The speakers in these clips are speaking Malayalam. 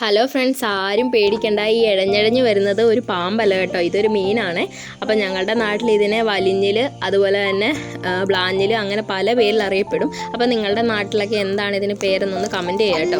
ഹലോ ഫ്രണ്ട്സ് ആരും പേടിക്കണ്ട. ഈ ഇഴഞ്ഞിഴഞ്ഞ് വരുന്നത് ഒരു പാമ്പല്ല കേട്ടോ. ഇതൊരു മീനാണ്. അപ്പം ഞങ്ങളുടെ നാട്ടിൽ ഇതിനെ വലിഞ്ഞിൽ അതുപോലെ തന്നെ ബ്ലാഞ്ഞിൽ അങ്ങനെ പല പേരിൽ അറിയപ്പെടും. അപ്പം നിങ്ങളുടെ നാട്ടിലൊക്കെ എന്താണ് ഇതിന് പേരെന്നൊന്ന് കമന്റ് ചെയ്യാം കേട്ടോ.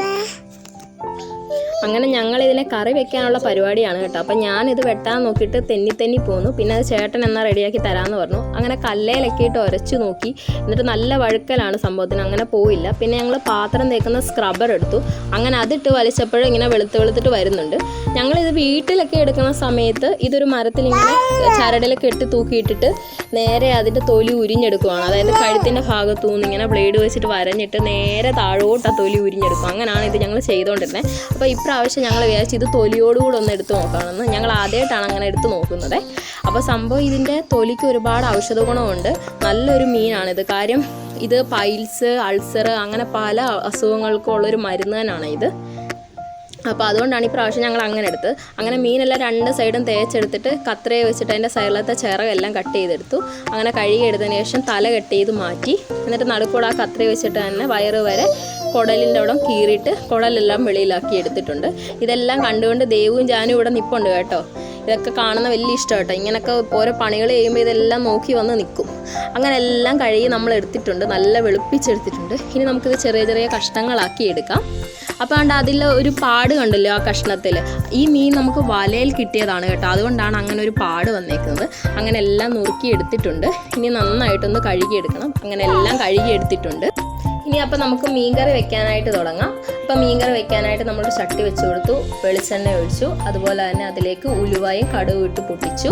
അങ്ങനെ ഞങ്ങൾ ഇതിനെ കറി വെക്കാനുള്ള പരിപാടിയാണ് കേട്ടോ. അപ്പം ഞാനിത് വെട്ടാൻ നോക്കിയിട്ട് തെന്നി തെന്നി പോന്നു. പിന്നെ അത് ചേട്ടൻ എന്നാൽ റെഡിയാക്കി തരാമെന്ന് പറഞ്ഞു. അങ്ങനെ കല്ലേലൊക്കെ ഇട്ട് ഉരച്ചു നോക്കി. എന്നിട്ട് നല്ല വഴുക്കലാണ് സംഭവത്തിന്. അങ്ങനെ പോയില്ല. പിന്നെ ഞങ്ങൾ പാത്രം തേക്കുന്ന സ്ക്രബ്ബർ എടുത്തു. അങ്ങനെ അതിട്ട് വലിച്ചപ്പോഴും ഇങ്ങനെ വെളുത്ത് വെളുത്തിട്ട് വരുന്നുണ്ട്. ഞങ്ങളിത് വീട്ടിലൊക്കെ എടുക്കുന്ന സമയത്ത് ഇതൊരു മരത്തിൽ ഇങ്ങനെ ചരടിലൊക്കെ ഇട്ട് തൂക്കിയിട്ടിട്ട് നേരെ അതിന്റെ തൊലി ഉരിഞ്ഞെടുക്കുവാണ്. അതായത് കഴുത്തിന്റെ ഭാഗത്തു നിന്ന് ഇങ്ങനെ ബ്ലേഡ് വെച്ചിട്ട് വരഞ്ഞിട്ട് നേരെ താഴോട്ട് ആ തൊലി ഉരിഞ്ഞെടുക്കും. അങ്ങനെയാണ് ഇത് ഞങ്ങൾ ചെയ്തുകൊണ്ടിരുന്നത് അപ്പോൾ ഇപ്രാവശ്യം ഞങ്ങൾ വിചാരിച്ചു ഇത് തൊലിയോടുകൂടെ ഒന്ന് എടുത്ത് നോക്കണമെന്ന് ഞങ്ങൾ ആദ്യമായിട്ടാണ് അങ്ങനെ എടുത്ത് നോക്കുന്നത്. അപ്പോൾ സംഭവം ഇതിന്റെ തൊലിക്ക് ഒരുപാട് ഔഷധ ഗുണമുണ്ട്. നല്ലൊരു മീനാണിത്. കാര്യം ഇത് പൈൽസ് അൾസർ അങ്ങനെ പല അസുഖങ്ങൾക്കും ഉള്ളൊരു മരുന്ന് തന്നെയാണ് ഇത് അപ്പോൾ അതുകൊണ്ടാണ് ഈ പ്രാവശ്യം ഞങ്ങൾ അങ്ങനെ എടുത്ത് അങ്ങനെ മീനെല്ലാം രണ്ട് സൈഡും തേച്ചെടുത്തിട്ട് കത്രയെ വെച്ചിട്ട് അതിന്റെ സൈഡിലത്തെ ചിറകെല്ലാം കട്ട് ചെയ്തെടുത്തു. അങ്ങനെ കഴുകി എടുത്തതിന് ശേഷം തല കട്ട് ചെയ്ത് മാറ്റി. എന്നിട്ട് നടുക്കൂടെ ആ കത്രയെ വെച്ചിട്ട് തന്നെ വയറ് വരെ കുടലിന്റെ അവിടെ കീറിയിട്ട് കുടലെല്ലാം വെളിയിലാക്കി എടുത്തിട്ടുണ്ട്. ഇതെല്ലാം കണ്ടുകൊണ്ട് ദേവും ജാനും ഇവിടെ നിപ്പുണ്ട് കേട്ടോ. ഇതൊക്കെ കാണുന്ന വലിയ ഇഷ്ടം കേട്ടോ ഇങ്ങനെയൊക്കെ ഓരോ പണികൾ ചെയ്യുമ്പോൾ ഇതെല്ലാം നോക്കി വന്ന് നിൽക്കും. അങ്ങനെ എല്ലാം കഴുകി നമ്മൾ എടുത്തിട്ടുണ്ട്. നല്ല വെളുപ്പിച്ചെടുത്തിട്ടുണ്ട്. ഇനി നമുക്കിത് ചെറിയ ചെറിയ കഷ്ണങ്ങളാക്കി എടുക്കാം. അപ്പോൾ അതുകൊണ്ട് അതിൽ ഒരു പാട് കണ്ടല്ലോ ആ കഷ്ണത്തിൽ? ഈ മീൻ നമുക്ക് വലയിൽ കിട്ടിയതാണ് കേട്ടോ. അതുകൊണ്ടാണ് അങ്ങനെ ഒരു പാട് വന്നേക്കുന്നത്. അങ്ങനെ എല്ലാം നുറുക്കി എടുത്തിട്ടുണ്ട്. ഇനി നന്നായിട്ടൊന്ന് കഴുകിയെടുക്കണം. അങ്ങനെ എല്ലാം കഴുകി എടുത്തിട്ടുണ്ട് ഇനി അപ്പോൾ നമുക്ക് മീൻകറി വെക്കാനായിട്ട് തുടങ്ങാം. അപ്പോൾ മീൻകറി വെക്കാനായിട്ട് നമ്മൾ ചട്ടി വെച്ച് കൊടുത്തു. വെളിച്ചെണ്ണ ഒഴിച്ചു. അതുപോലെ തന്നെ അതിലേക്ക് ഉലുവായും കടുവ് ഇട്ട് പൊട്ടിച്ചു.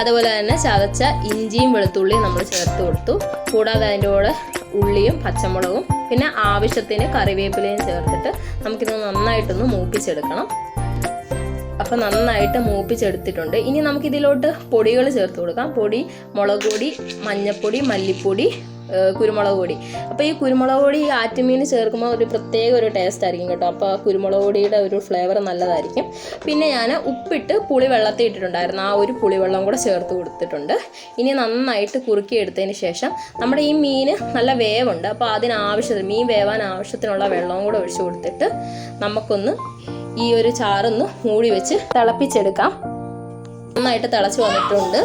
അതുപോലെ തന്നെ ചതച്ച ഇഞ്ചിയും വെളുത്തുള്ളിയും നമ്മൾ ചേർത്ത് കൊടുത്തു. കൂടാതെ അതിന്റെ കൂടെ ഉള്ളിയും പച്ചമുളകും പിന്നെ ആവശ്യത്തിന് കറിവേപ്പിലയും ചേർത്തിട്ട് നമുക്കിത് നന്നായിട്ടൊന്ന് മൂപ്പിച്ചെടുക്കണം. അപ്പോൾ നന്നായിട്ട് മൂപ്പിച്ചെടുത്തിട്ടുണ്ട്. ഇനി നമുക്കിതിലോട്ട് പൊടികൾ ചേർത്ത് കൊടുക്കാം. പൊടി മുളക് പൊടി മഞ്ഞൾപ്പൊടി മല്ലിപ്പൊടി കുരുമുളക് പൊടി. അപ്പോൾ ഈ കുരുമുളക് പൊടി ഈ ആറ്റുമീൻ ചേർക്കുമ്പോൾ ഒരു പ്രത്യേക ഒരു ടേസ്റ്റ് ആയിരിക്കും കേട്ടോ. അപ്പോൾ കുരുമുളക് പൊടിയുടെ ഒരു ഫ്ലേവർ നല്ലതായിരിക്കും. പിന്നെ ഞാൻ ഉപ്പിട്ട് പുളി വെള്ളത്തിൽ ഇട്ടിട്ടുണ്ടായിരുന്നു. ആ ഒരു പുളിവെള്ളം കൂടെ ചേർത്ത് കൊടുത്തിട്ടുണ്ട്. ഇനി നന്നായിട്ട് കുറുക്കി എടുത്തതിന് ശേഷം നമ്മുടെ ഈ മീൻ നല്ല വേവുണ്ട്. അപ്പോൾ അതിനാവശ്യത്തിന് മീൻ വേവാൻ ആവശ്യത്തിനുള്ള വെള്ളവും കൂടെ ഒഴിച്ചു കൊടുത്തിട്ട് നമുക്കൊന്ന് ഈ ഒരു ചാറൊന്ന് മൂടി വെച്ച് തിളപ്പിച്ചെടുക്കാം. നന്നായിട്ട് തിളച്ച് വന്നിട്ടുണ്ട്.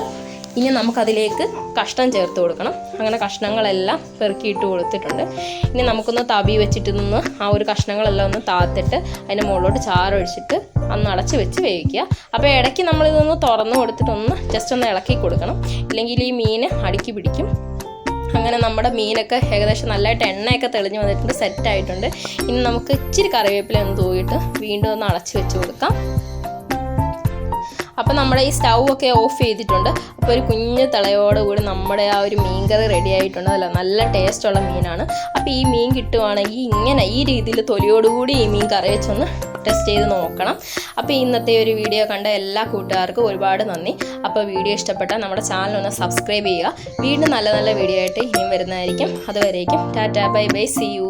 ഇനി നമുക്കതിലേക്ക് കഷ്ണം ചേർത്ത് കൊടുക്കണം. അങ്ങനെ കഷ്ണങ്ങളെല്ലാം പെറുക്കിയിട്ട് കൊടുത്തിട്ടുണ്ട്. ഇനി നമുക്കൊന്ന് തവി വെച്ചിട്ട് നിന്ന് ആ ഒരു കഷ്ണങ്ങളെല്ലാം ഒന്ന് താത്തിട്ട് അതിന്റെ മുകളിലോട്ട് ചാറൊഴിച്ചിട്ട് അന്ന് അടച്ച് വെച്ച് വേവിക്കുക. അപ്പോൾ ഇടയ്ക്ക് നമ്മളിതൊന്ന് തുറന്ന് കൊടുത്തിട്ട് ഒന്ന് ജസ്റ്റ് ഒന്ന് ഇളക്കി കൊടുക്കണം. ഇല്ലെങ്കിൽ ഈ മീൻ അടുക്കി പിടിക്കും. അങ്ങനെ നമ്മുടെ മീനൊക്കെ ഏകദേശം നല്ലതായിട്ട് എണ്ണയൊക്കെ തെളിഞ്ഞ് വന്നിട്ടുണ്ട് സെറ്റായിട്ടുണ്ട് ഇനി നമുക്ക് ഇച്ചിരി കറിവേപ്പില ഒന്ന് തൂയിട്ട് വീണ്ടും ഒന്ന് അടച്ച് വെച്ച് കൊടുക്കാം. അപ്പോൾ നമ്മുടെ ഈ സ്റ്റൗ ഒക്കെ ഓഫ് ചെയ്തിട്ടുണ്ട്. അപ്പോൾ ഒരു കുഞ്ഞ് തിളയോടുകൂടി നമ്മുടെ ആ ഒരു മീൻ കറി റെഡി ആയിട്ടുണ്ട്. അല്ല നല്ല ടേസ്റ്റുള്ള മീനാണ്. അപ്പോൾ ഈ മീൻ കിട്ടുവാണെങ്കിൽ ഇങ്ങനെ ഈ രീതിയിൽ തൊലിയോടുകൂടി ഈ മീൻ കറി വെച്ചൊന്ന് ടെസ്റ്റ് ചെയ്ത് നോക്കണം. അപ്പോൾ ഇന്നത്തെ ഒരു വീഡിയോ കണ്ട എല്ലാ കൂട്ടുകാർക്കും ഒരുപാട് നന്ദി. അപ്പോൾ വീഡിയോ ഇഷ്ടപ്പെട്ടാൽ നമ്മുടെ ചാനൽ ഒന്ന് സബ്സ്ക്രൈബ് ചെയ്യുക. വീണ്ടും നല്ല നല്ല വീഡിയോ ആയിട്ട് ഇനിയും വരുന്നതായിരിക്കും. അതുവരേക്കും tata bye bye see you